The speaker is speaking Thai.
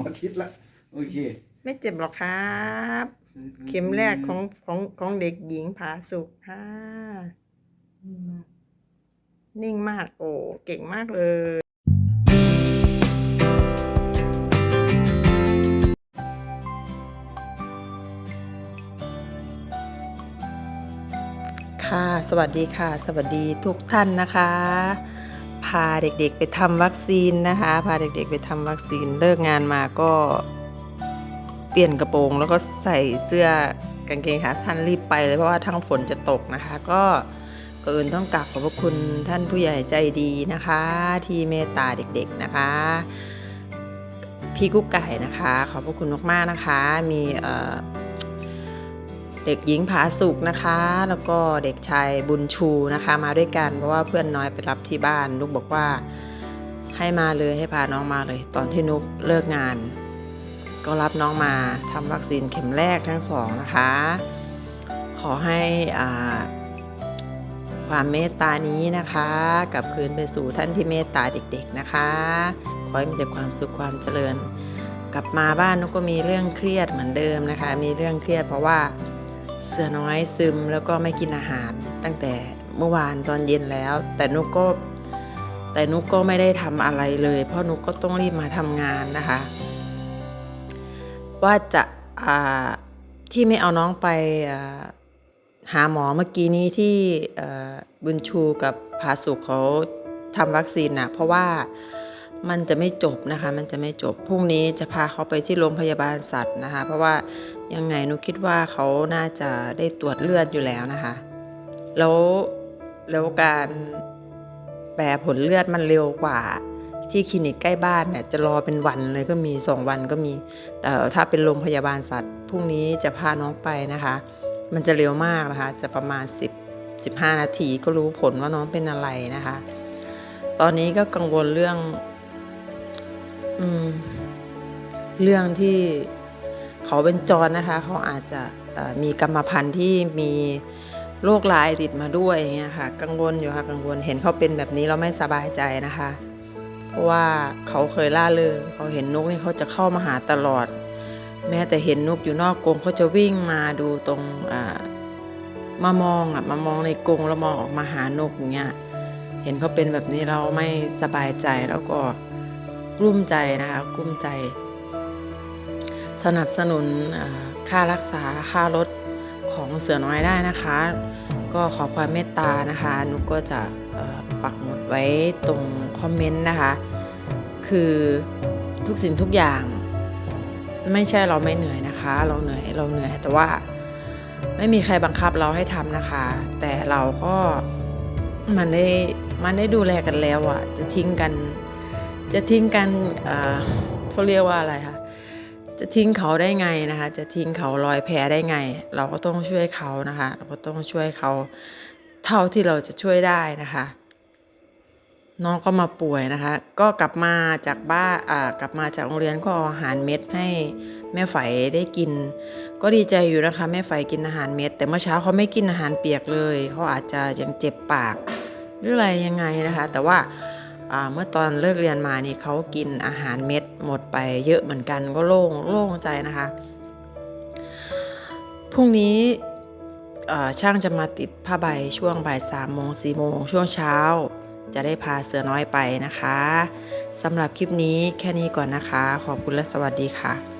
มอชิดละโอเค ไม่เจ็บหรอกครับ เข็มแรกของของของเด็กหญิงผาสุกค่ะนิ่งมากโอ้เก่งมากเลยค่ะสวัสดีค่ะ สวัสดีทุกท่านนะคะ พาเด็กๆไปทำวัคซีนนะคะ พาเด็กๆไปทำวัคซีนเลิกงานมาก็เปลี่ยนกระโปรง แล้วก็ใส่เสื้อกางเกงขาสั้นรีบไปเลยเพราะว่าทั้งฝนจะตกนะคะ ก็ก่อนอื่นต้องกราบขอบพระคุณท่านผู้ใหญ่ใจดีนะคะ ที่เมตตาเด็กๆนะคะพี่กุ๊กไก่นะคะ ขอบพระคุณมากๆนะคะ มี เด็กหญิงผาสุกนะคะ แล้วก็เด็กชายบุญชูนะคะ มาด้วยกันเพราะว่าเพื่อนน้อยไปรับที่บ้านนุกบอกว่าให้มาเลยให้พาน้องมาเลย ตอนที่นุกเลิกงาน ก็รับน้องมาทำวัคซีนเข็มแรกทั้งสองนะคะ ขอให้ความเมตตานี้นะคะกับคืนไปสู่ท่านที่เมตตาเด็กๆนะคะ ขอให้มีแต่ความสุขความเจริญ กลับมาบ้านนุกก็มีเรื่องเครียดเหมือนเดิมนะคะ มีเรื่องเครียดเพราะว่า เสือน้อยซึมแล้วก็ไม่กินอาหาร ตั้งแต่เมื่อวานตอนเย็นแล้ว แต่นุกก็แต่นุกก็ไม่ได้ทำอะไรเลย เพราะนุกก็ต้องรีบมาทำงานนะคะ ว่าจะาที่ไม่เอาน้องไปหาหมอเมื่อกี้นี้ที่บุญชูกับผาสุกเขาทำวัคซีนนะเพราะว่า มันจะไม่จบนะคะ มันจะไม่จบ พรุ่งนี้จะพาเขาไปที่โรงพยาบาลสัตว์นะคะ เพราะว่ายังไงหนูคิดว่าเขาน่าจะได้ตรวจเลือดอยู่แล้วนะคะ แล้วแล้วการแปลผลเลือดมันเร็วกว่า ที่คลินิกใกล้บ้านเนี่ยจะรอเป็นวันเลยก็มีสองวันก็มี แต่ถ้าเป็นโรงพยาบาลสัตว์พรุ่งนี้จะพาน้องไปนะคะ มันจะเร็วมากนะคะ จะประมาณ 10 15 นาทีก็รู้ผลว่าน้องเป็นอะไรนะคะ ตอนนี้ก็กังวลเรื่อง อืม เรื่องที่เขาเป็นจรนะคะ เขาอาจจะมีกรรมพันธุ์ที่มีโรคร้ายติดมาด้วยอย่างเงี้ยค่ะ กังวลอยู่ค่ะ กังวลเห็นเขาเป็นแบบนี้เราไม่สบายใจนะคะ เพราะว่าเขาเคยล่าเริงเขาเห็นนกนี่เขาจะเข้ามาหาตลอด แม้แต่เห็นนกอยู่นอกกรงเขาจะวิ่งมาดูตรงมามองอะมามองในกรงแล้วมองออกมาหานกอย่างเงี้ยเห็นเขาเป็นแบบนี้เราไม่สบายใจแล้วก็ กลุ้มใจนะคะกลุ้มใจ สนับสนุนค่ารักษาค่ารถของเสือน้อยได้นะคะ ก็ขอความเมตตานะคะนุกก็จะปักหมุดไว้ตรงคอมเมนต์นะคะ คือทุกสิ่งทุกอย่างไม่ใช่เราไม่เหนื่อยนะคะ เราเหนื่อยเราเหนื่อยแต่ว่าไม่มีใครบังคับเราให้ทำนะคะ แต่เราก็มันได้มันได้ดูแลกันแล้วอะจะทิ้งกัน จะทิ้งกันเขาเรียกว่าอะไรคะจะทิ้งเขาได้ไงนะคะ จะทิ้งเขาลอยแพได้ไง เราก็ต้องช่วยเขานะคะ เราก็ต้องช่วยเขาเท่าที่เราจะช่วยได้นะคะ น้องก็มาป่วยนะคะ ก็กลับมาจากบ้านกลับมาจากโรงเรียนก็เอาอาหารเม็ดให้แม่ไฝได้กิน ก็ดีใจอยู่นะคะแม่ไฝกินอาหารเม็ด แต่เมื่อเช้าเขาไม่กินอาหารเปียกเลยเขาอาจจะยังเจ็บปากหรืออะไรยังไงนะคะ แต่ว่า เมื่อตอนเลิกเรียนมานี่เขากินอาหารเม็ดหมดไปเยอะเหมือนกันก็โล่งโล่งใจนะคะพรุ่งนี้ช่างจะมาติดผ้าใบช่วงบ่ายสามโมงสี่โมงช่วงเช้า จะได้พาเสือน้อยไปนะคะสำหรับคลิปนี้แค่นี้ก่อนนะคะ ขอบคุณและสวัสดีค่ะ